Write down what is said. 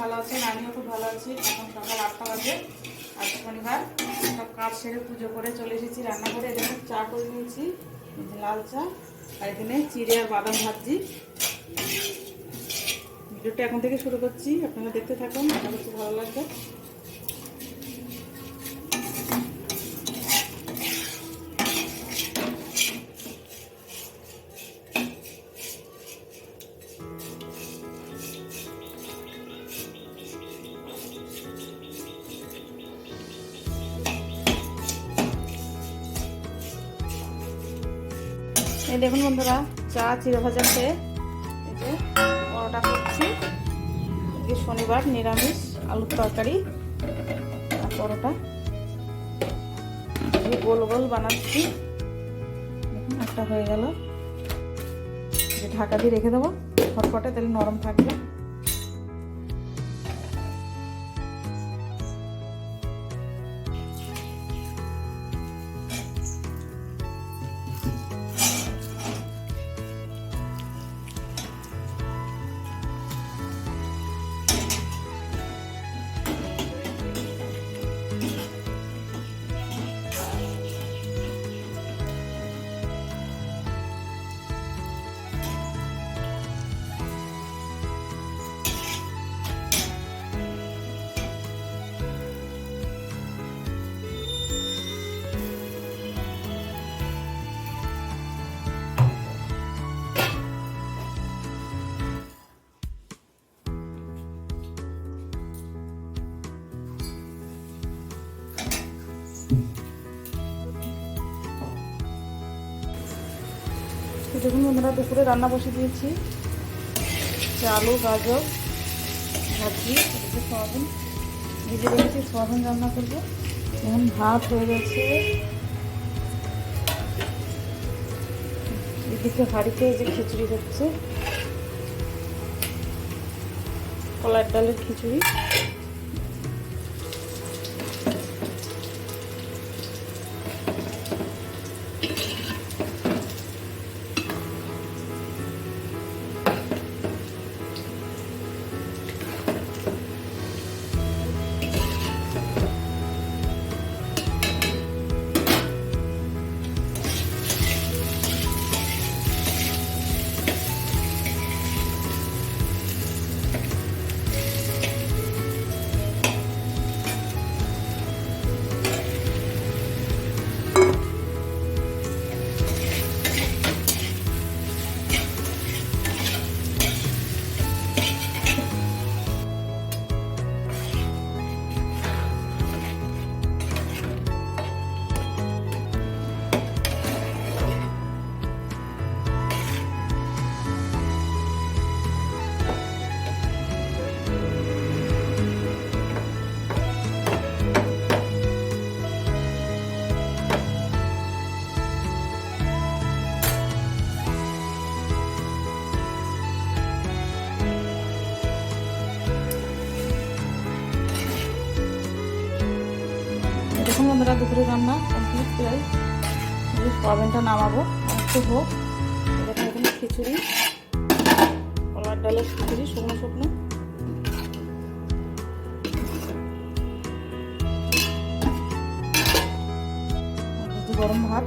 ভালো আছেন। আমিও খুব ভালো আছি। এখন সকাল আটটা বাজে। আর শনিবার। সব কাজ সেরে পুজো করে চলে এসেছি রান্না করে এখানে চা করে নিয়েছি লাল চা, আর এখানে চিড়ে আর বাদাম ভাজি ভিডিওটা এখন থেকে শুরু করছি। আপনারা দেখতে থাকুন, আশা করছি ভালো লাগবে। এই দেখুন বন্ধুরা, চা চিড়ে ভাজা খেয়ে এই যে পরোটা করছি। আজকে শনিবার, নিরামিষ, আলুর তরকারি পরোটা। গোল গোল বানাচ্ছি। দেখুন একটা হয়ে গেল। ঢাকা দিয়ে রেখে দেবো। ফটফটে তাহলে নরম থাকবে। দেখুন বন্ধুরা, দুপুরে রান্না বসে দিয়েছি। আলু, গাজর, ভাজি এদিকে সয়াবিন ভিজে রেখেছি, সয়াবিন রান্না করব। এখন ভাত হয়ে গেছে। এদিকে হাঁড়িতে যে খিচুড়ি হচ্ছে, কলার ডালের খিচুড়ি। দেখুন আমরা দুপুরে রান্না কমপ্লিট প্রায় সয়াবিনটা নামাবো। একটু হোক এখানে খিচুড়ি কলার ডালের খিচুড়ি, শুকনো শুকনো। গরম ভাত।